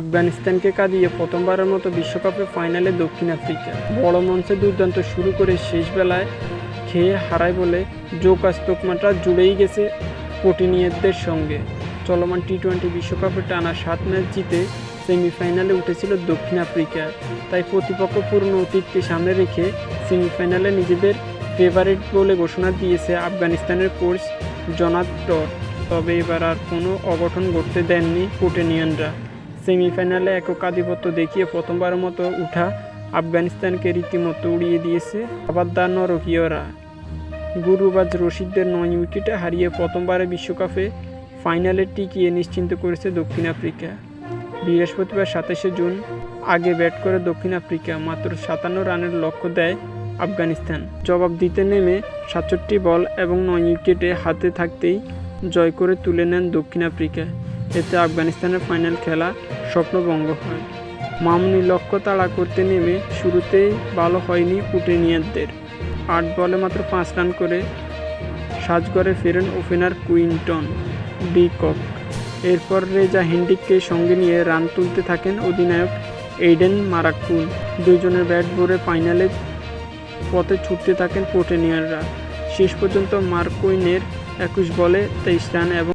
আফগানিস্তানকে কাঁদিয়ে প্রথমবারের মতো বিশ্বকাপে ফাইনালে দক্ষিণ আফ্রিকা। বড় মঞ্চে দুর্দান্ত শুরু করে শেষ বেলায় খেয়ে হারায় বলে জোকাস তোকমাটা জুড়েই গেছে পটিনিয়তদের সঙ্গে। চলমান টি টোয়েন্টি বিশ্বকাপে টানা সাত ম্যাচ জিতে সেমিফাইনালে উঠেছিল দক্ষিণ আফ্রিকা। তাই প্রতিপক্ষ পূর্ণ অতীতকে সামনে রেখে সেমিফাইনালে নিজেদের ফেভারিট বলে ঘোষণা দিয়েছে আফগানিস্তানের কোচ জনাত তবে এবার আর কোনো অঘটন ঘটতে দেননি পোটেনিয়ানরা। সেমিফাইনালে একক আধিপত্য দেখিয়ে প্রথমবারের মতো উঠা আফগানিস্তানকে রীতিমতো উড়িয়ে দিয়েছে আবার দা নরকীয়রা। গুরুবাজ রশিদদের নয় উইকেটে হারিয়ে প্রথমবারে বিশ্বকাপে ফাইনালে টিকিয়ে নিশ্চিন্ত করেছে দক্ষিণ আফ্রিকা। বৃহস্পতিবার সাতাশে জুন আগে ব্যাট করে দক্ষিণ আফ্রিকা, মাত্র সাতান্ন রানের লক্ষ্য দেয় আফগানিস্তান। জবাব দিতে নেমে সাতষট্টি বল এবং নয় উইকেটে হাতে থাকতেই জয় করে তুলে নেন দক্ষিণ আফ্রিকা। এতে আফগানিস্তানের ফাইনাল খেলা স্বপ্নভঙ্গ হয়। মামুনি লক্ষ্য তাড়া করতে নেমে শুরুতেই ভালো হয়নি পুটেনিয়ারদের। আট বলে মাত্র পাঁচ রান করে সাজগড়ে ফেরেন ওপেনার কুইন্টন ডি কক এরপর রেজা হেন্ডিককে সঙ্গে নিয়ে রান তুলতে থাকেন অধিনায়ক এইডেন মারাক্কুল। দুজনের ব্যাট ভরে ফাইনালে পথে ছুটতে থাকেন পোটেনিয়াররা। শেষ পর্যন্ত মার্কুইনের একুশ বলে তেইশ রান এবং